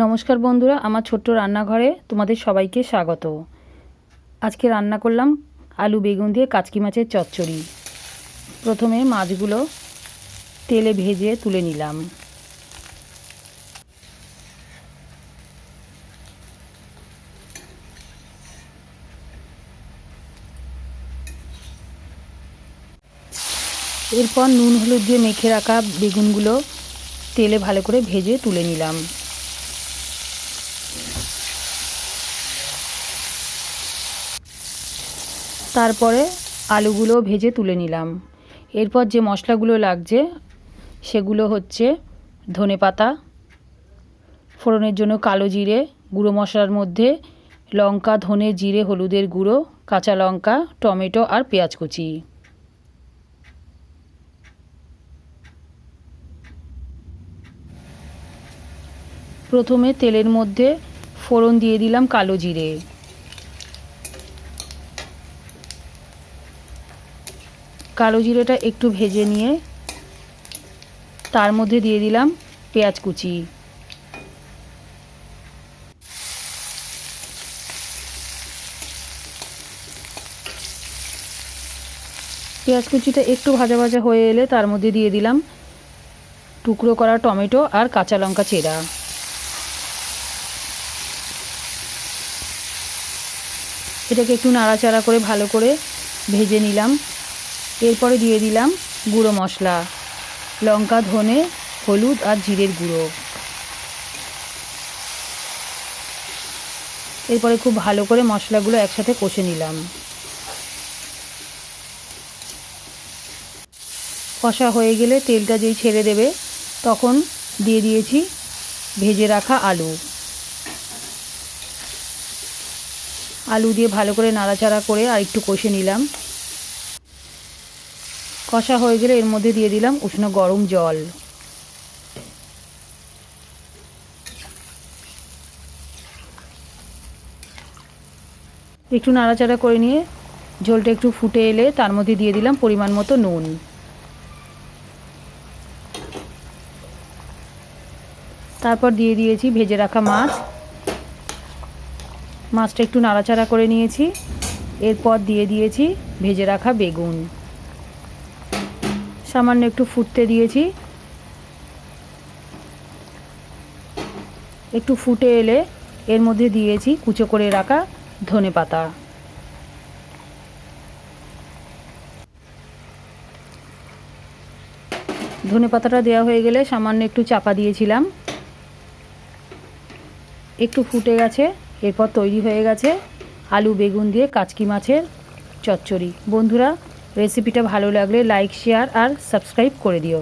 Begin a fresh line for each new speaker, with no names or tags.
নমস্কার বন্ধুরা, আমার ছোট্ট রান্নাঘরে তোমাদের সবাইকে স্বাগত। আজকে রান্না করলাম আলু বেগুন দিয়ে কাচকি মাছের চচ্চড়ি। প্রথমে মাছগুলো তেলে ভেজে তুলে নিলাম। এরপর নুন হলুদ দিয়ে মেখে রাখা বেগুনগুলো তেলে ভালো করে ভেজে তুলে নিলাম। তারপরে আলুগুলো ভেজে তুলে নিলাম। এরপর যে মশলাগুলো লাগছে, সেগুলো হচ্ছে ধনে পাতা, ফোড়নের জন্য কালো জিরে, গুঁড়ো মশলার মধ্যে লঙ্কা, ধনে, জিরে, হলুদের গুঁড়ো, কাঁচা লঙ্কা, টমেটো আর পেঁয়াজ কুচি। প্রথমে তেলের মধ্যে ফোড়ন দিয়ে দিলাম কালো জিরে। কালো জিরেটা একটু ভেজে নিয়ে তার মধ্যে দিয়ে দিলাম পেঁয়াজ কুচি। পেঁয়াজ কুচিটা একটু ভাজা ভাজা হয়ে এলে তার মধ্যে দিয়ে দিলাম টুকরো করা টমেটো আর কাঁচা লঙ্কা চেরা। এটাকে একটু নাড়াচাড়া করে ভালো করে ভেজে নিলাম। এরপরে দিয়ে দিলাম গুঁড়ো মশলা, লঙ্কা, ধনে, হলুদ আর জিরের গুঁড়ো। এরপরে খুব ভালো করে মশলাগুলো একসাথে কষে নিলাম। কষা হয়ে গেলে তেলটা যেই ছেড়ে দেবে, তখন দিয়ে দিয়েছি ভেজে রাখা আলু। আলু দিয়ে ভালো করে নাড়াচাড়া করে আর একটু কষে নিলাম। কষা হয়ে গেলে এর মধ্যে দিয়ে দিলাম উষ্ণ গরম জল। একটু নাড়াচাড়া করে নিয়ে ঝোলটা একটু ফুটে এলে তার মধ্যে দিয়ে দিলাম পরিমাণ মতো নুন। তারপর দিয়ে দিয়েছি ভেজে রাখা মাছ। মাছটা একটু নাড়াচাড়া করে নিয়েছি। এরপর দিয়ে দিয়েছি ভেজে রাখা বেগুন। সামান্য একটু ফুটতে দিয়েছি। একটু ফুটে এলে এর মধ্যে দিয়েছি কুচো করে রাখা ধনে পাতা। ধনে পাতাটা দেওয়া হয়ে গেলে সামান্য একটু চাপা দিয়েছিলাম। একটু ফুটে গেছে। এরপর তৈরি হয়ে গেছে আলু, বেগুন দিয়ে কাচকি মাছের চচ্চড়ি। বন্ধুরা রেসিপিটা ভালো লাগলে লাইক শেয়ার আর সাবস্ক্রাইব করে দিও।